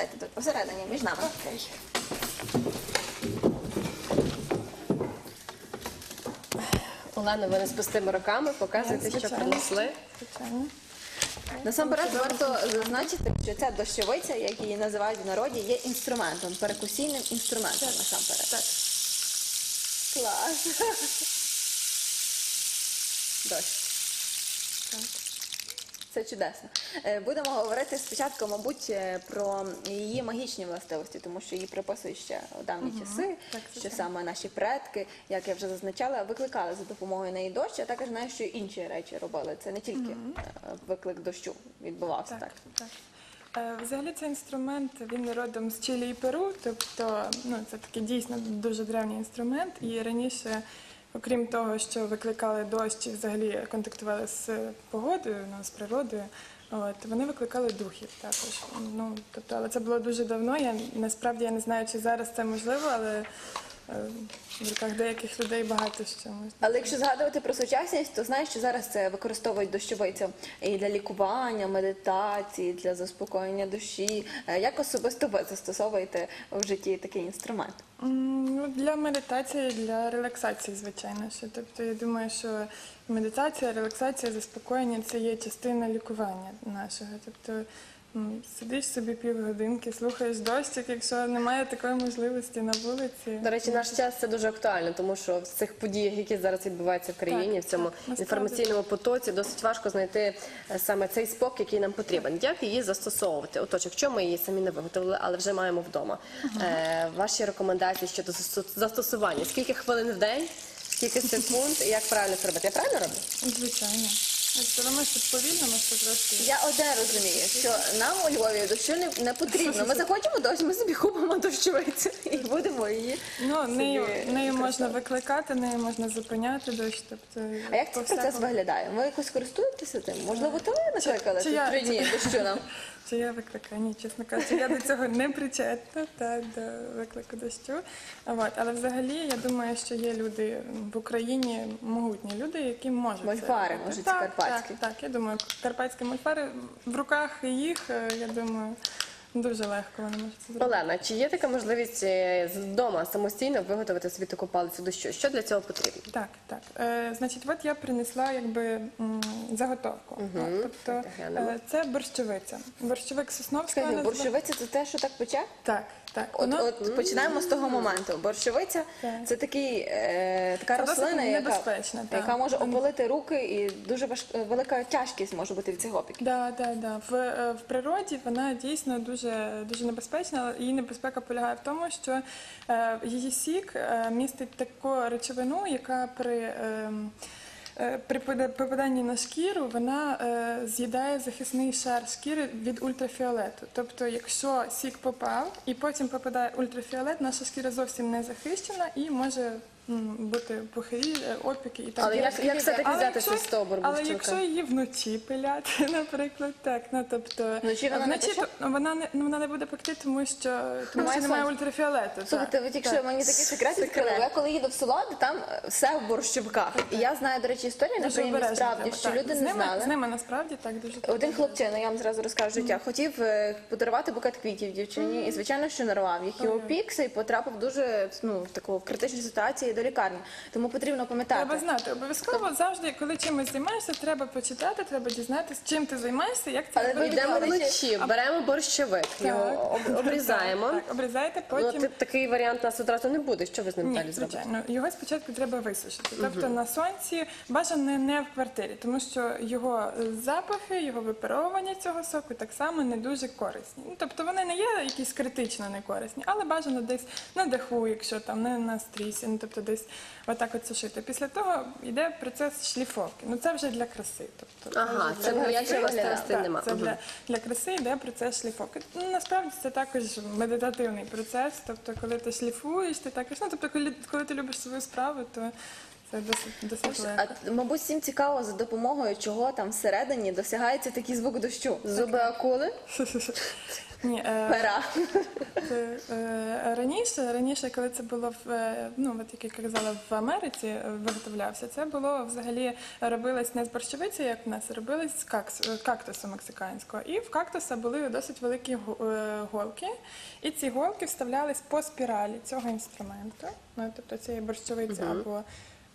Сідайте тут посередині між нами. Олена, ви не з пустими руками, показуєте, що Звичайно. принесли. Звичайно. Насамперед варто зазначити, що ця дощовиця, як її називають в народі, є інструментом, перекусійним інструментом насамперед. Так. Клас. Дощ. Так. Це чудесно. Е, Будемо говорити спочатку, мабуть, е, про її магічні властивості, тому що її приписують ще у давні часи, Так, що саме наші предки, як я вже зазначала, викликали за допомогою неї дощ, а також знаю, що інші речі робили. Це не тільки е, виклик дощу відбувався так. Так, так. Взагалі цей інструмент він родом з Чилі і Перу, тобто ну, це такий дійсно дуже древній інструмент. І раніше, окрім того, що викликали дощ і взагалі контактували з погодою, ну, з природою, от, вони викликали духів також. Ну, тобто, але це було дуже давно. Я насправді я не знаю, чи зараз це можливо, але в руках деяких людей багато що можна. Але якщо згадувати про сучасність, то знаєш, що зараз це використовують дощовицю і для лікування, медитації, для заспокоєння душі. Е, Як особисто ви застосовуєте в житті такий інструмент? Ну, для медитації, для релаксації, звичайно. Що. Тобто я думаю, що медитація, релаксація, заспокоєння це є частина лікування нашого. Тобто сидиш собі півгодинки, слухаєш дощик, якщо немає такої можливості на вулиці. До речі, наш час це дуже актуально, тому що в цих подіях, які зараз відбуваються в країні, Так, в цьому так, інформаційному потоці, досить важко знайти е, саме цей спокій, який нам потрібен. Як її застосовувати? Отож, якщо ми її самі не виготовили, але вже маємо вдома. Е, ваші рекомендації щодо застос- застосування? Скільки хвилин в день? Скільки секунд? І як правильно це робити? Я правильно роблю? Звичайно. Повільно, трошки. Я одне розумію, що нам у Львові дощу не, не потрібно. Ми захочемо дощ, ми собі купимо дощовицю і будемо її. Ну, нею, собі нею можна використовувати. викликати, нею можна зупиняти дощ. Тобто, А як цей процес по-всякому. виглядає? Ви якось користуєтеся тим? Можливо, то ви накликали чи я- три дні дощу нам? Чи я викликаю? Ні, чесно кажучи, я до цього не причетна та, до виклику дощу. От. Але взагалі я думаю, що є люди в Україні, могутні люди, які можуть. це Мольфари, робити. може, ці так, карпатські. Так, так, я думаю, карпатські мольфари в руках їх, е, я думаю, дуже легко вони можуть це зробити. Олена, чи є така можливість е, з вдома самостійно виготовити собі таку палицю дощу? Що для цього потрібно? Так, так. Е, значить, от я принесла якби м, заготовку. От, тобто глянемо. е, це борщовиця. Борщовик Сосновського. Скажіть, борщовиця це те, що так пече? Так, так. От, Воно- от починаємо з того моменту. Борщовиця Так. це такий е, така Це рослина, яка, яка може опалити руки, і дуже важ... велика тяжкість може бути від цих опіків. Да, да, да. В, е, в природі вона дійсно дуже, дуже небезпечна. Її небезпека полягає в тому, що е, її сік е, містить таку речовину, яка при. Е, При пода- попаданні на шкіру вона е, з'їдає захисний шар шкіри від ультрафіолету. Тобто, якщо сік попав і потім попадає ультрафіолет, наша шкіра зовсім не захищена і може м, бути пухирі, е, опіки і так Але далі. як, як все-таки Але взяти якщо- цей стовбур Але якщо її вночі пиляти, наприклад, так, ну тобто Вночі вона не пече? то, вона не ну, вона не буде пекти, тому що тому Немає що немає сонця. ультрафіолету. Слухайте, так, ви тільки що мені такий секрет відкрили. Я коли їду в село, то там все в борщовках. І я знаю, до речі, історію на Дуже обережно справді, треба. що Так, люди з не ними, знали. З ними насправді так дуже Один хлопчина, я вам зразу розкажу життя, хотів е, подарувати букет квітів дівчині, і звичайно, що нарвав їх і Ой. опікся, і потрапив дуже ну в таку в критичну ситуацію до лікарні. Тому потрібно пам'ятати. Треба знати, обов'язково завжди, коли чимось займаєшся, треба почитати, треба дізнатися, чим ти займаєшся, як це Але робити. Йдемо вночі, беремо борщовик, його об- обрізаємо. Так, обрізаєте, Ну, потім. ти- такий варіант у нас одразу не буде. Що ви з ним Ні, далі зробите? звичайно. Його спочатку треба висушити. Тобто на сонці бажано не в квартирі, тому що його запахи, його випаровування цього соку так само не дуже корисні. Ну, тобто вони не є якісь критично не корисні, але бажано десь на даху, якщо там не на стрісі, ну тобто десь отак от сушити. Після того йде процес шліфовки. Ну це вже для краси. Тобто Ага, це для ніякої краси. властивості Так, нема. Це Мгм. для, для краси йде процес шліфовки. Ну, насправді це також медитативний процес. Тобто, коли ти шліфуєш, ти також, ну тобто, коли, коли ти любиш свою справу, то це досить, досить легко. А мабуть, всім цікаво за допомогою чого там всередині досягається такий звук дощу. Зуби акули. Ні, е, Пера. Це, е, раніше, раніше, коли це було в е, ну от як я казала, в Америці е, виготовлявся, це було взагалі робилось не з борщовиці, як в нас, робилось з какс, е, кактусу мексиканського. І в кактуса були досить великі го- е, голки, і ці голки вставлялись по спіралі цього інструменту, ну тобто цієї борщовиці або.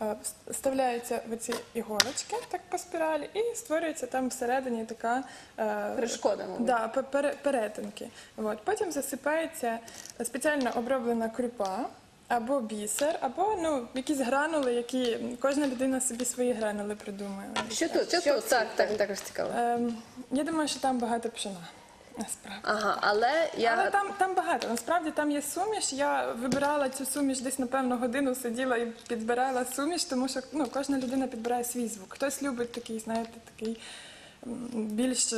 Е, Вставляються в ці іголочки так по спіралі, і створюється там всередині така е, Перешкода, мабуть. Да, пере- перетинки. От. Потім засипається спеціально оброблена крупа. Або бісер, або ну якісь гранули, які кожна людина собі свої гранули придумує. Що тут? Що тут? Так, так, також цікаво. Ем, я думаю, що там багато пшена. Насправді. Ага, але я Але там, там багато. Насправді там є суміш. Я вибирала цю суміш десь, напевно, годину сиділа і підбирала суміш, тому що ну, кожна людина підбирає свій звук. Хтось любить такий, знаєте, такий більш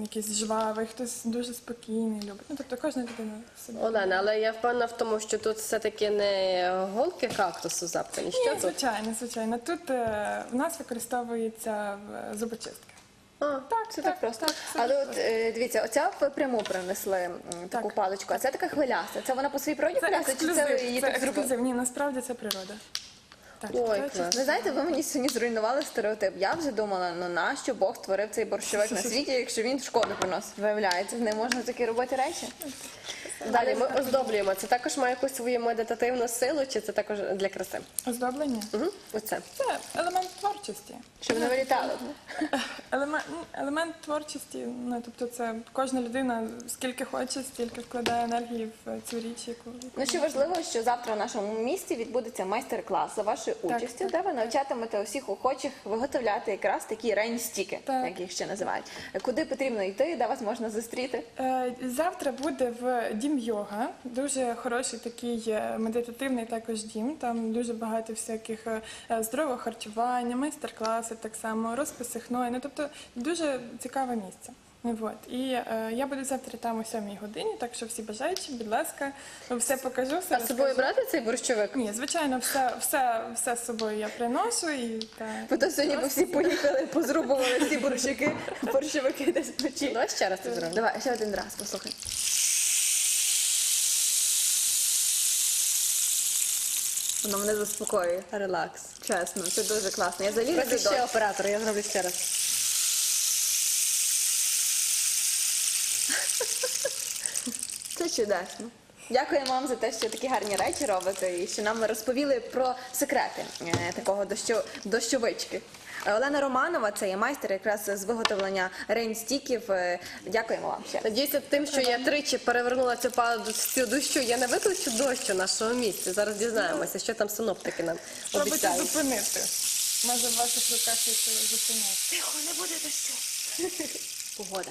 якийсь жвавий, хтось дуже спокійний любить. Ну, тобто кожна людина собі. Олена, але я впевнена в тому, що тут все-таки не голки кактусу запкані. Ні, звичайно, звичайно. Тут е, в нас використовується зубочистка. А, Так, Це так просто. так, це Але от е, дивіться, оця пряму принесли м, таку Так. паличку, а це така хвиляста. Це вона по своїй природі Це хвиляста, чи це ви її Це так зробили? ексклюзив. Ні, насправді це природа. Так, Ой, клас. Ви знаєте, ви мені сьогодні зруйнували стереотип. Я вже думала, ну нащо Бог створив цей борщовик на світі, якщо він шкоду приносить. Виявляється, не можна такі робити речі. Далі ми оздоблюємо. Це також має якусь свою медитативну силу, чи це також для краси? Оздоблення. Угу. Оце. Це елемент творчості. Щоб не вилітали. Елемент, елемент творчості, ну тобто це кожна людина скільки хоче, стільки вкладає енергії в цю річ, яку Ну що важливо, що завтра в нашому місті відбудеться майстер-клас за вашою участю, так. де ви навчатимете усіх охочих виготовляти якраз такі рейнстіки, як їх ще називають. Куди потрібно йти, де вас можна зустріти? Е, Завтра буде в дім йога. Дуже хороший такий е, медитативний також дім. Там дуже багато всяких е, здорового харчування, майстер-класи, так само розписи хної. Ну тобто дуже цікаве місце. Ну, Вот. І е, я буду завтра там о 7 годині, так що всі бажаючі, будь ласка, все покажу, все А з собою розкажу. брати цей борщовик? Ні, звичайно, все, все, все з собою я приношу і так. Бо то сьогодні ви всі поїхали, позрубували всі борщики, борщовики десь вночі. Давай ще раз це зробимо. Давай ще один раз, послухай. Воно мене заспокоює. Релакс. Чесно, це дуже класно. Я залізу Проти ще оператор, я зроблю ще раз. Це чудесно. Дякую вам за те, що такі гарні речі робите і що нам розповіли про секрети е, такого дощу, дощовички. Е, Олена Романова, це є майстер якраз з виготовлення рейнстіків. Е, Дякуємо вам ще. Надіюся, тим, що я тричі перевернула цю паду цю дощу, я не викличу дощ у нашому місці. Зараз дізнаємося, що там синоптики нам Спробуйте обіцяють. зупинити. Може, в ваших руках зупинити. Тихо, не буде дощу. Погода.